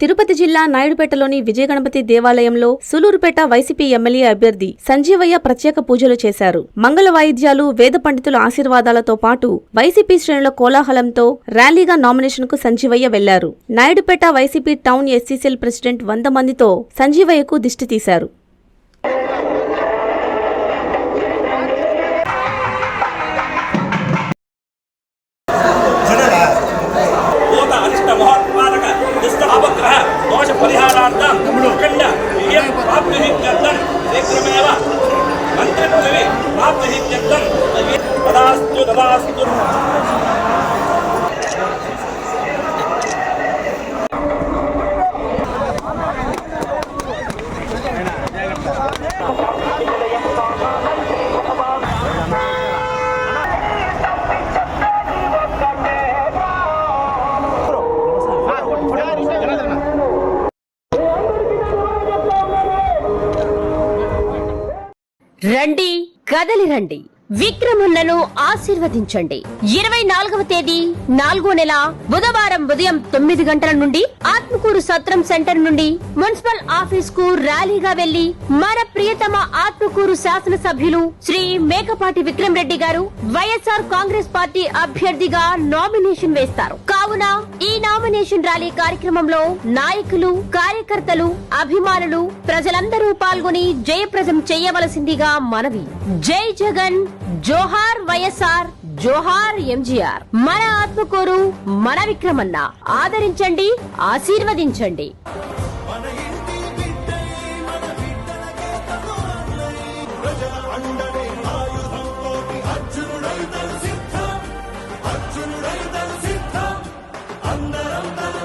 తిరుపతి జిల్లా నాయుడుపేటలోని విజయగణపతి దేవాలయంలో Sullurpeta YCP MLA అభ్యర్థి సంజీవయ్య ప్రత్యేక పూజలు చేశారు. మంగళ వాయిద్యాలు వేద పండితుల ఆశీర్వాదాలతో పాటు వైసీపీ శ్రేణుల కోలాహలంతో ర్యాలీగా నామినేషన్కు సంజీవయ్య వెళ్ళారు. Naidupeta YCP town SCCL president వంద మందితో సంజీవయ్యకు దిష్టి తీశారు. प्राप्त ही त्यर्थन शीघ्रमेव मन्त्रित्वे प्राप्त ही त्यर्थन तदास्तु तदास्तु Thank you. రండి కదలి రండి. విక్రములను ఆశీర్వదించండి. ఇరవై నాలుగవ తేదీ నాలుగో నెల బుధవారం ఉదయం తొమ్మిది గంటల నుండి ఆత్మకూరు సత్రం సెంటర్ నుండి మున్సిపల్ ఆఫీస్కు ర్యాలీగా వెళ్ళి మన ప్రియతమ ఆత్మకూరు శాసనసభ్యులు శ్రీ మేకపాటి విక్రమ్ రెడ్డి గారు వైఎస్ఆర్ కాంగ్రెస్ పార్టీ అభ్యర్థిగా నామినేషన్ వేస్తారు. కావున ఈ నామినేషన్ ర్యాలీ కార్యక్రమంలో నాయకులు కార్యకర్తలు అభిమానులు ప్రజలందరూ పాల్గొని జయప్రదం చేయవలసిందిగా మనవి. జై జగన్ జోహార్ వైఎస్ఆర్ జోహార్ ఎంజీఆర్. మన ఆత్మకూరు మన విక్రమన్న. ఆదరించండి ఆశీర్వదించండి. Param, param.